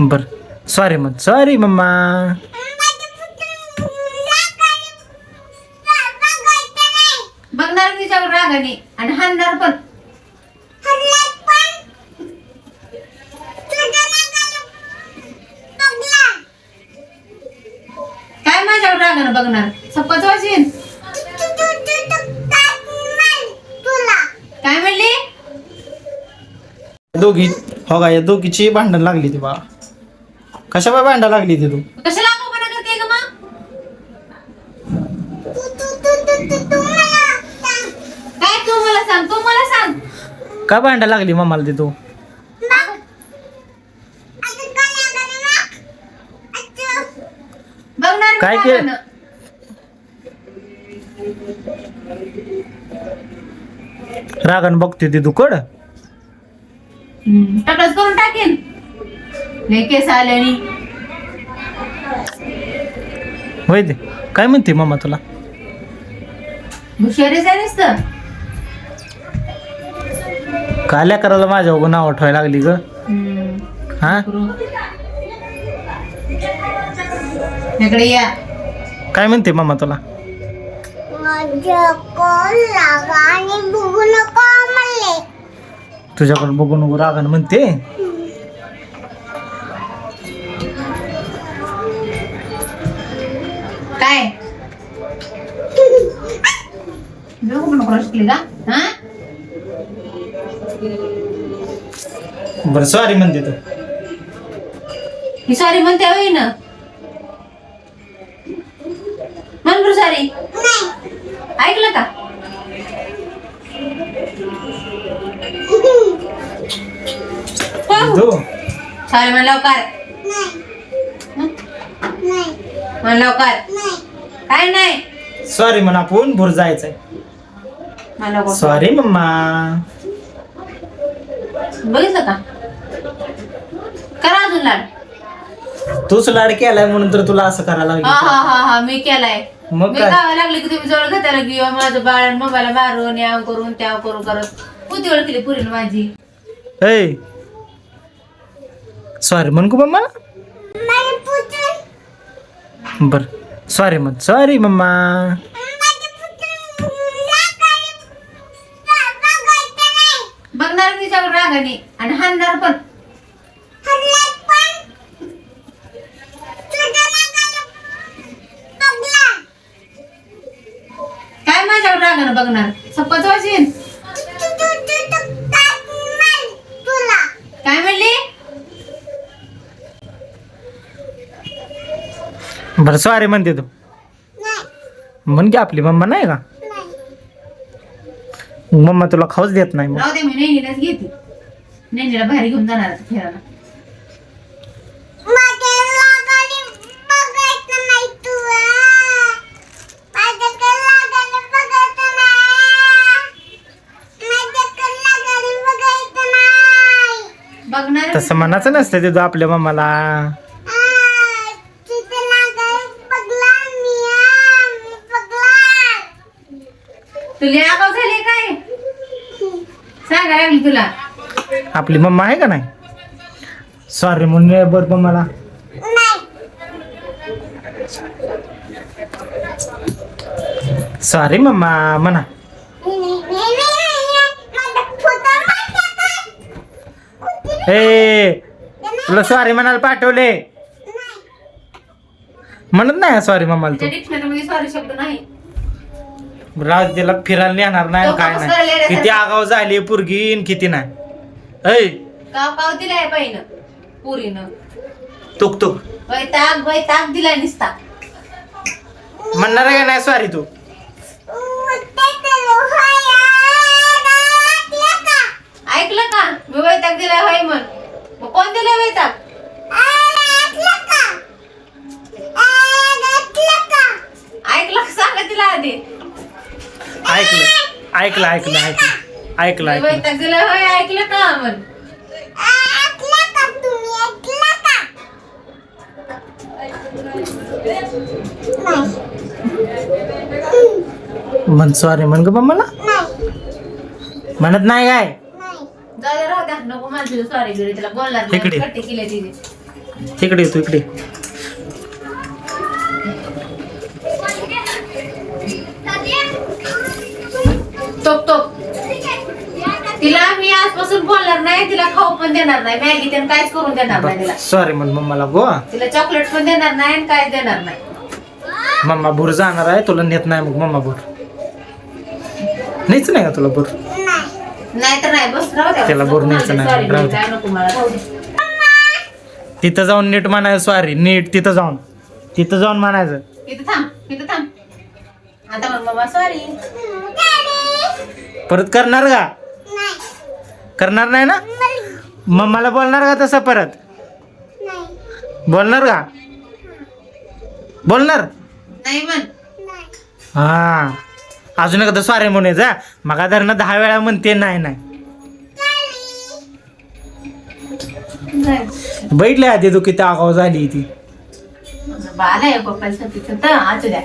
बर. सॉरी मग sorry mamma बघणार रागाने. आणि हाणणार पण. काय रागानं बघणार? वाचीन काय म्हणली? दोघी हो का या दोघीची भांडण लागली ती बा कशा बाय भांडण लागली ती तू? कशाला आगाऊपणा करते ग मग? काय तू मला सांग? तू मला सांग. का भांडण लागली मम्माला ती तू बघणार काय केलं? रागानं. रागान बघते ती तू कड हम्म, करून टाकेन. ते काय म्हणते मम्मा तुला? हुशारीच आहे नुसतं. काल्या करायला माझ्या उगं नाव ठेवायला लागली ग. हम्म, हा? करू. इकडे या. काय म्हणते मम्मा तुला? तुझ्याकडे बघून नको रागानं म्हणते? बरं सॉरी म्हणते तू. ही सॉरी म्हणते होई ना? म्हण बरं सॉरी ऐकलं का? तू सॉरी म्हण लवकर. म्हण लवकर. काय नाही? सॉरी म्हणा आपण भूर जायचंय. लवकर सॉरी मम्मा. बघितलं का? करा अजून लाड. तूच लाड केलाय म्हणून तर तुला असं करायला हा लागली. हा हा हा मी केलाय. मग मी गावा लागले की तुम्ही जवळ घेतायला किंवा माझं बाळ मोबाईल मारून याव करून त्याव करून करत. कुठे वेळ केली पुरील माझी? ऐ. सॉरी म्हण गो मम्मा? बर. सॉरी म्हण सॉरी मम्मा. बघणार मी तिच्याकडे रागाने आणि हाणणार पण. काय माझ्याकडे रागानं बघणार? सप्पाच वाचीन काय म्हणली? बरं सॉरी म्हणते तू. म्हण की आपली मम्मा नाही का? मम्मा तुला खाऊच देत नाही मग. राहू दे मी घेते. बाहेर घेऊन जाणार आता बघणार. तसं म्हणायचं नसतं ते तू आपल्या मम्माला. तुला आगाव झाली काय? सांगा लागली तुला. आपली मम्मा आहे का नाही? सॉरी म्हणून बर मम्माला. सॉरी मम्मा म्हणा. ए तुला सॉरी म्हणायला पाठवले. म्हणत नाही सॉरी मम्माला तू. डिक्शनरी मध्ये सॉरी शब्द नाही. राज तिला फिरायला नेणार नाही तो काय कापूस नाही. किती आगाव झाली पुरगी न किती नाही. ऐ. काव काव दिलाय बाईनं पुरीनं. तुक तुक. वैताग वैताग दिलाय निसता. म्हणणार आहे का नाही? सॉरी तू ऐकलं का मी वैताग दिलाय होय म्हण मग कोण दिलाय वैताग ऐकलं का सांगा तिला आधी ऐकलं ऐकलं ऐकलं ऐकलं. ऐकलं ऐकलं. दिलाय होय ऐकलं का म्हण म्हण सॉरी म्हण ग मम्माला म्हणत नाही काय? जाऊ दे राहू द्या. नको माझी सॉरी गिरी तिला बोलणार इकडे. कट्टी केली तिने. इकडे येतो इकडे टोक टोक. तिला मी आजपासून बोलणार नाही तिला खाऊ पण देणार नाही. मॅगी त्यानं काहीच करून देणार नाही तिला. सॉरी म्हण मम्माला गो तिला चॉकलेट पण देणार नाही आणि काय देणार नाही. मम्मा भूर जाणार आहे तुला नेत नाही मग मम्मा भूर. नाहीच नाही का तुला भूर? नाही तर नाही बस राहू द्या. त्याला नको बोलण्याचं मला, नाही, sorry, राहू दे. काय नको मला. राहू दे. तिथं जाऊन नीट म्हणायचं सॉरी नीट तिथं जाऊन. तिथं जाऊन म्हणायचं. इथं थांब इथं थांब. आता म्हण बाबा सॉरी परत करणार का? करणार नाही ना? मम्माला बोलणार का तसं परत? बोलणार का? बोलणार? नाही म्हण. हा. अजून एकदा सॉरी म्हणायचं मग धरणं दहा वेळा म्हणते नाही नाही. नाही. बैठले आधी तू किती आगाव झाली ती. बाला आहे पप्पासाठी तर असू द्या.